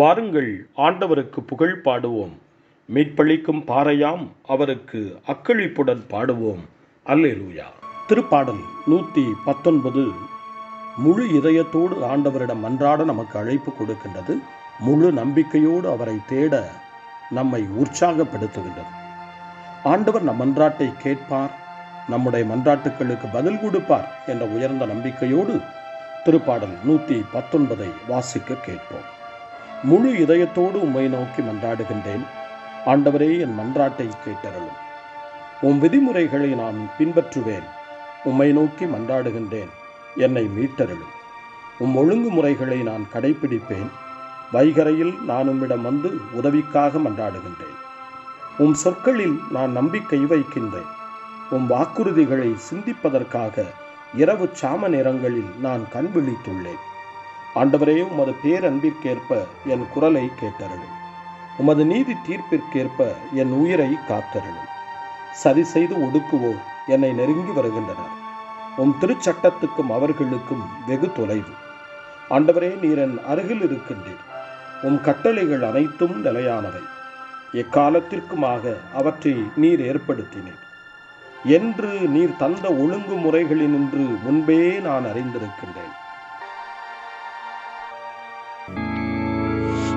வாருங்கள் ஆண்டவருக்கு புகழ் பாடுவோம். மீட்பளிக்கும் பாறையாம் அவருக்கு அக்களிப்புடன் பாடுவோம். அல்லேலூயா. திருப்பாடல் நூற்றி பத்தொன்பது. முழு இதயத்தோடு ஆண்டவரிடம் மன்றாட நமக்கு அழைப்பு கொடுக்கின்றது. முழு நம்பிக்கையோடு அவரை தேட நம்மை உற்சாகப்படுத்துகின்றது. ஆண்டவர் நம் மன்றாட்டை கேட்பார் நம்முடைய மன்றாட்டுகளுக்கு பதில் கொடுப்பார் என்ற உயர்ந்த நம்பிக்கையோடு திருப்பாடல் நூற்றி பத்தொன்பதை வாசிக்க கேட்போம். முழு இதயத்தோடு உம்மை நோக்கி மன்றாடுகின்றேன். ஆண்டவரே என் மன்றாட்டை கேட்டருளும். உம் விதிமுறைகளை நான் பின்பற்றுவேன். உம்மை நோக்கி மன்றாடுகின்றேன். என்னை மீட்டருளும். உம் ஒழுங்குமுறைகளை நான் கடைப்பிடிப்பேன். வைகரையில் நான் உம்மிடம் வந்து உதவிக்காக மன்றாடுகின்றேன். உம் சொற்களில் நான் நம்பிக்கை வைக்கின்றேன். உம் வாக்குறுதிகளை சிந்திப்பதற்காக இரவு சாம நேரங்களில் நான் கண் விழித்துள்ளேன். ஆண்டவரே உமது பேரன்பிற்கேற்ப என் குரலை கேட்டருளும். உமது நீதி தீர்ப்பிற்கேற்ப என் உயிரை காத்தருளும். சதி செய்து ஒடுக்குவோர் என்னை நெருங்கி வருகின்றனர். உம் திருச்சட்டத்துக்கும் அவர்களுக்கும் வெகு தொலைவு. ஆண்டவரே நீர் என் அருகில் இருக்கின்றீர். உம் கட்டளைகள் அனைத்தும் நிலையானவை. எக்காலத்திற்குமாக அவற்றை நீர் ஏற்படுத்தினீர். என்று நீர் தந்த ஒழுங்கு முறைகளினின்று முன்பே நான் அறிந்திருக்கின்றேன்.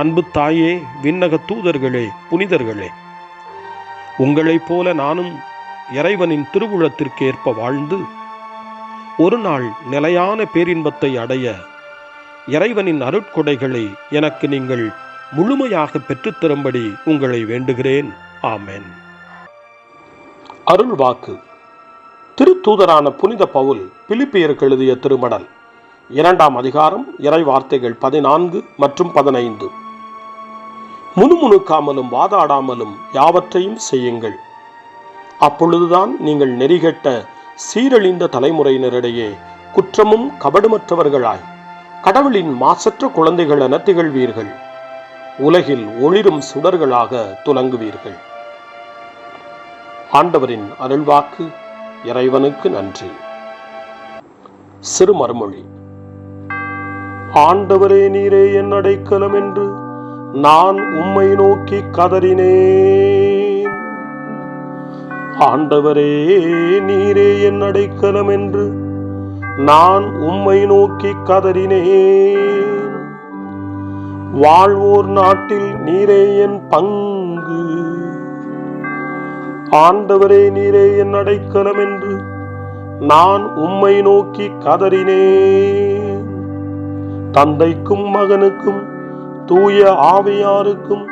அன்பு தாயே விண்ணக தூதர்களே புனிதர்களே. உங்களைப் போல நானும் இறைவனின் திருவுளத்திற்கு ஏற்ப வாழ்ந்து ஒரு நாள் நிலையான பேரின்பத்தை அடைய இறைவனின் அருட்கொடைகளை எனக்கு நீங்கள் முழுமையாக பெற்றுத்தரும்படி உங்களை வேண்டுகிறேன். ஆமேன். அருள் வாக்கு திருத்தூதரான புனித பவுல் பிலிப்பியருக்கு எழுதிய திருமடல் இரண்டாம் அதிகாரம் இறை வார்த்தைகள் பதினான்கு மற்றும் பதினைந்து. முணுமுணுக்காமலும் வாதாடாமலும் யாவற்றையும் செய்யுங்கள். அப்பொழுதுதான் நீங்கள் நெறிகட்ட சீரழிந்த தலைமுறையினரிடையே குற்றமும் கபடுமற்றவர்களாய் கடவுளின் மாசற்ற குழந்தைகள் என திகழ்வீர்கள். உலகில் ஒளிரும் சுடர்களாக துலங்குவீர்கள். ஆண்டவரின் அருள்வாக்கு இறைவனுக்கு நன்றி. சிறு மறுமொழி ஆண்டவரே நீரே என் அடைக்கலம் என்று நான் உம்மை நோக்கி கதறினேன். ஆண்டவரே நீரே என் அடைக்கலம் என்று நான் உம்மை நோக்கி கதறினேன். வாழ்வோர் நாட்டில் நீரே என் பங்கு. ஆண்டவரே நீரே என் அடைக்கலம் என்று நான் உம்மை நோக்கி கதறினேன். தந்தைக்கும் மகனுக்கும் தூய ஆவியாருக்கும்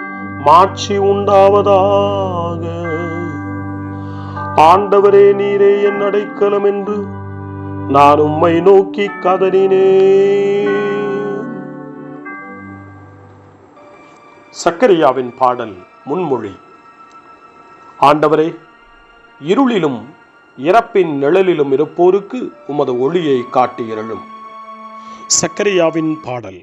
மாட்சி உண்டாவதாக. ஆண்டவரே நீரே என் அடைக்கலம் என்று நான் உம்மை நோக்கி கதறினேன். சக்கரியாவின் பாடல் முன்மொழி. ஆண்டவரே இருளிலும் இறப்பின் நிழலிலும் இருப்போருக்கு உமது ஒளியை காட்டியிருளும் சக்கரியாவின் பாடல்.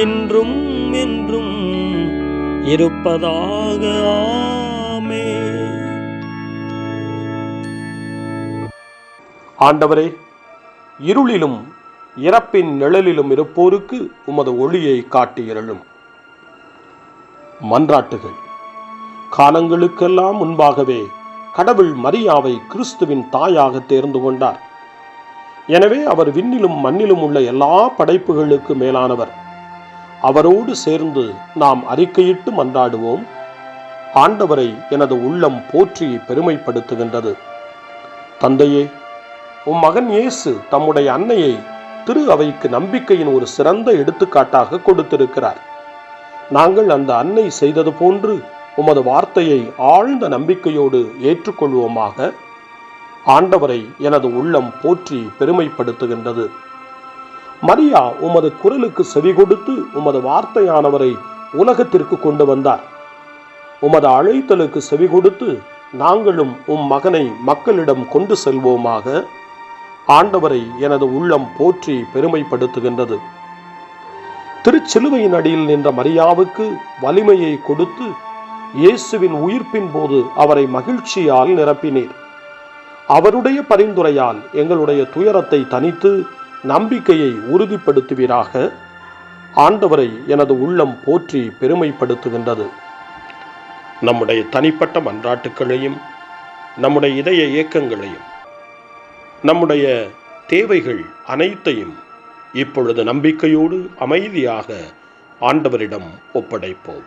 இன்றும் என்றும் இருப்பதாக ஆமே. ஆண்டவரே இருளிலும் இறப்பின் நிழலிலும் இருப்போருக்கு உமது ஒளியை காட்டியருளும் மன்றாட்டுகள். காலங்களுக்கெல்லாம் முன்பாகவே கடவுள் மரியாவை கிறிஸ்துவின் தாயாக தேர்ந்து கொண்டார். எனவே அவர் விண்ணிலும் மண்ணிலும் உள்ள எல்லா படைப்புகளுக்கு மேலானவர். அவரோடு சேர்ந்து நாம் அறிக்கையிட்டு மன்றாடுவோம். ஆண்டவரை எனது உள்ளம் போற்றி பெருமைப்படுத்துகின்றது. தந்தையே உம் மகன் இயேசு தம்முடைய அன்னையை திரு அவைக்கு நம்பிக்கையின் ஒரு சிறந்த எடுத்துக்காட்டாக கொடுத்திருக்கிறார். நாங்கள் அந்த அன்னை செய்தது போன்று உமது வார்த்தையை ஆழ்ந்த நம்பிக்கையோடு ஏற்றுக்கொள்வோமாக. ஆண்டவரை எனது உள்ளம் போற்றி பெருமைப்படுத்துகின்றது. மரியா உமது குரலுக்கு செவி கொடுத்து உமது வார்த்தையானவரை உலகத்திற்கு கொண்டு வந்தார். உமது அழைத்தலுக்கு செவி கொடுத்து நாங்களும் உம் மகனை மக்களிடம் கொண்டு செல்வோமாக. ஆண்டவரை எனது உள்ளம் போற்றி பெருமைப்படுத்துகின்றது. திருச்சிலுவையின் அடியில் நின்ற மரியாவுக்கு வலிமையை கொடுத்து இயேசுவின் உயிர்ப்பின் போது அவரை மகிழ்ச்சியால் நிரப்பினீர். அவருடைய பரிந்துரையால் எங்களுடைய துயரத்தை தனித்து நம்பிக்கையை உறுதிப்படுத்துவீராக. ஆண்டவரை எனது உள்ளம் போற்றி பெருமைப்படுத்துகின்றது. நம்முடைய தனிப்பட்ட மன்றாட்டுக்களையும் நம்முடைய இதய இயக்கங்களையும் நம்முடைய தேவைகள் அனைத்தையும் இப்பொழுது நம்பிக்கையோடு அமைதியாக ஆண்டவரிடம் ஒப்படைப்போம்.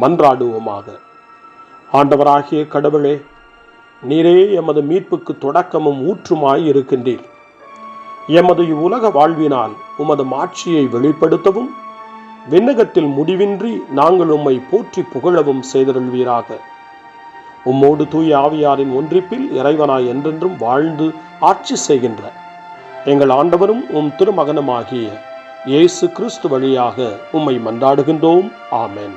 மன்றாடுவோமாக. ஆண்டவராகிய கடவுளே நீரே எமது மீட்புக்கு தொடக்கமும் ஊற்றுமாய் இருக்கின்றீர் எமது இவ்வுலக வாழ்வினால் உமது மாட்சியை வெளிப்படுத்தவும் விண்ணகத்தில் முடிவின்றி நாங்கள் உம்மை போற்றி புகழவும் செய்தருள்வீராக. உம்மோடு தூய் ஆவியாரின் ஒன்றிப்பில் இறைவனாய் என்றென்றும் வாழ்ந்து ஆட்சி செய்கின்ற எங்கள் ஆண்டவரும் உம் திருமகனமாகிய இயேசு கிறிஸ்து வழியாக உம்மை மன்றாடுகின்றோம். ஆமேன்.